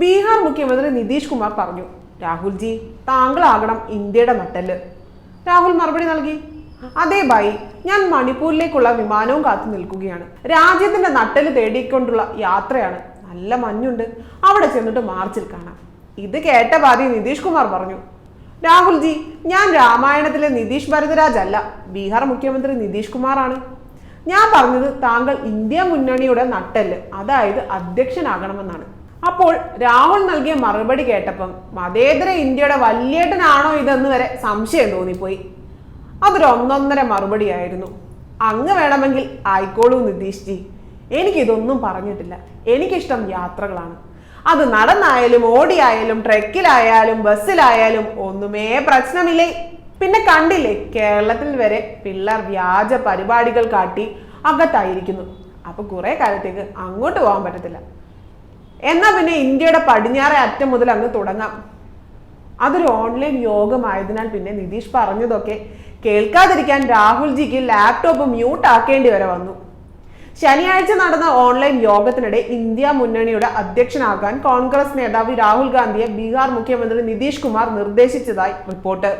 ബീഹാർ മുഖ്യമന്ത്രി നിതീഷ് കുമാർ പറഞ്ഞു രാഹുൽജി താങ്കളാകണം ഇന്ത്യയുടെ നട്ടെല്ല്. രാഹുൽ മറുപടി നൽകി അതേ ഭായി ഞാൻ മണിപ്പൂരിലേക്കുള്ള വിമാനവും കാത്തു നിൽക്കുകയാണ്. രാജ്യത്തിന്റെ നട്ടൽ തേടിക്കൊണ്ടുള്ള യാത്രയാണ്. നല്ല മഞ്ഞുണ്ട്. അവിടെ ചെന്നിട്ട് മാർച്ചിൽ കാണാം. ഇത് കേട്ട പാതി നിതീഷ് കുമാർ പറഞ്ഞു രാഹുൽജി ഞാൻ രാമായണത്തിലെ നിതീഷ് ഭരതരാജ് അല്ല. ബീഹാർ മുഖ്യമന്ത്രി നിതീഷ് കുമാറാണ്. ഞാൻ പറഞ്ഞത് താങ്കൾ ഇന്ത്യ മുന്നണിയുടെ നട്ടൽ അതായത് അധ്യക്ഷനാകണമെന്നാണ്. അപ്പോൾ രാഹുൽ നൽകിയ മറുപടി കേട്ടപ്പം മതേതര ഇന്ത്യയുടെ വല്യേട്ടനാണോ ഇതെന്ന് വരെ സംശയം തോന്നിപ്പോയി. അതൊരു ഒന്നൊന്നര മറുപടിയായിരുന്നു. അങ്ങ് വേണമെങ്കിൽ ആയിക്കോളൂ നിതീഷ് ജി എനിക്കിതൊന്നും പറഞ്ഞിട്ടില്ല. എനിക്കിഷ്ടം യാത്രകളാണ്. അത് നടന്നായാലും ഓടിയായാലും ട്രെക്കിലായാലും ബസ്സിലായാലും ഒന്നുമേ പ്രശ്നമില്ലേ? പിന്നെ കണ്ടില്ലേ കേരളത്തിൽ വരെ പിള്ളേർ വ്യാജ പരിപാടികൾ കാട്ടി അകത്തായിരിക്കുന്നു. അപ്പൊ കുറെ കാലത്തേക്ക് അങ്ങോട്ട് പോകാൻ പറ്റത്തില്ല. എന്നാ പിന്നെ ഇന്ത്യയുടെ പടിഞ്ഞാറേ അറ്റം മുതൽ അങ്ങ് തുടങ്ങാം. അതൊരു ഓൺലൈൻ യോഗമായതിനാൽ പിന്നെ നിതീഷ് പറഞ്ഞതൊക്കെ കേൾക്കാതിരിക്കാൻ രാഹുൽജിക്ക് ലാപ്ടോപ്പ് മ്യൂട്ട് ആക്കേണ്ടി വരെ വന്നു. ശനിയാഴ്ച നടന്ന ഓൺലൈൻ യോഗത്തിനിടെ ഇന്ത്യ മുന്നണിയുടെ അധ്യക്ഷനാകാൻ കോൺഗ്രസ് നേതാവ് രാഹുൽ ഗാന്ധിയെ ബീഹാർ മുഖ്യമന്ത്രി നിതീഷ് കുമാർ നിർദ്ദേശിച്ചതായി റിപ്പോർട്ട്.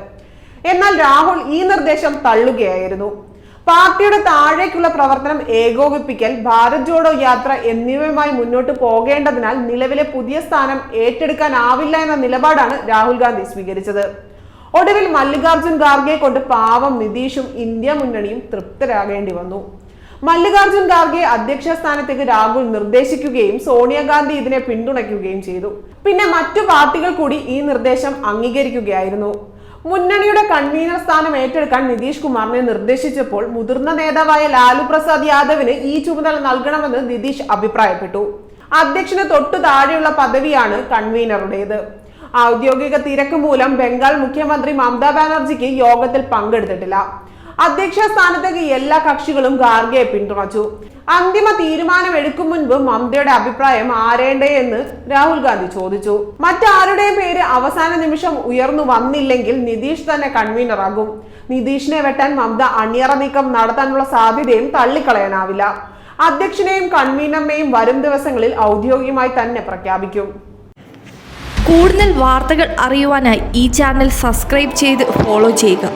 എന്നാൽ രാഹുൽ ഈ നിർദ്ദേശം തള്ളുകയായിരുന്നു. പാർട്ടിയുടെ താഴേക്കുള്ള പ്രവർത്തനം ഏകോപിപ്പിക്കൽ ഭാരത് ജോഡോ യാത്ര എന്നിവയുമായി മുന്നോട്ട് പോകേണ്ടതിനാൽ നിലവിലെ പുതിയ സ്ഥാനം ഏറ്റെടുക്കാനാവില്ല എന്ന നിലപാടാണ് രാഹുൽ ഗാന്ധി സ്വീകരിച്ചത്. ഒടുവിൽ മല്ലികാർജുൻ ഖാർഗെ കൊണ്ട് പാവം നിതീഷും ഇന്ത്യ മുന്നണിയും തൃപ്തരാകേണ്ടി വന്നു. മല്ലികാർജുൻ ഖാർഗെ അധ്യക്ഷ സ്ഥാനത്തേക്ക് രാഹുൽ നിർദ്ദേശിക്കുകയും സോണിയാഗാന്ധി ഇതിനെ പിന്തുണയ്ക്കുകയും ചെയ്തു. പിന്നെ മറ്റു പാർട്ടികൾ കൂടി ഈ നിർദ്ദേശം അംഗീകരിക്കുകയായിരുന്നു. മുന്നണിയുടെ കൺവീനർ സ്ഥാനം ഏറ്റെടുക്കാൻ നിതീഷ് കുമാറിനെ നിർദ്ദേശിച്ചപ്പോൾ മുതിർന്ന നേതാവായ ലാലു പ്രസാദ് യാദവിന് ഈ ചുമതല നൽകണമെന്ന് നിതീഷ് അഭിപ്രായപ്പെട്ടു. അധ്യക്ഷന് തൊട്ടു താഴെയുള്ള പദവിയാണ് കൺവീനറുടേത്. ഔദ്യോഗിക തിരക്ക് മൂലം ബംഗാൾ മുഖ്യമന്ത്രി മമതാ ബാനർജിക്ക് യോഗത്തിൽ പങ്കെടുത്തിട്ടില്ല. അധ്യക്ഷ സ്ഥാനത്തേക്ക് എല്ലാ കക്ഷികളും ഗാർഗയെ പിന്തുണച്ചു. അന്തിമ തീരുമാനം എടുക്കും മുൻപ് മമതയുടെ അഭിപ്രായം ആരേണ്ടേ എന്ന് രാഹുൽ ഗാന്ധി ചോദിച്ചു. മറ്റാരുടെയും പേര് അവസാന നിമിഷം ഉയർന്നു വന്നില്ലെങ്കിൽ നിതീഷ് തന്നെ കൺവീനറാകും. നിതീഷിനെ വെട്ടാൻ മമത അണിയറ നീക്കം നടത്താനുള്ള സാധ്യതയും തള്ളിക്കളയാനാവില്ല. അധ്യക്ഷനെയും കൺവീനറിനെയും വരും ദിവസങ്ങളിൽ ഔദ്യോഗികമായി തന്നെ പ്രഖ്യാപിക്കും. കൂടുതൽ വാർത്തകൾ അറിയുവാനായി ഈ ചാനൽ സബ്സ്ക്രൈബ് ചെയ്ത് ഫോളോ ചെയ്യുക.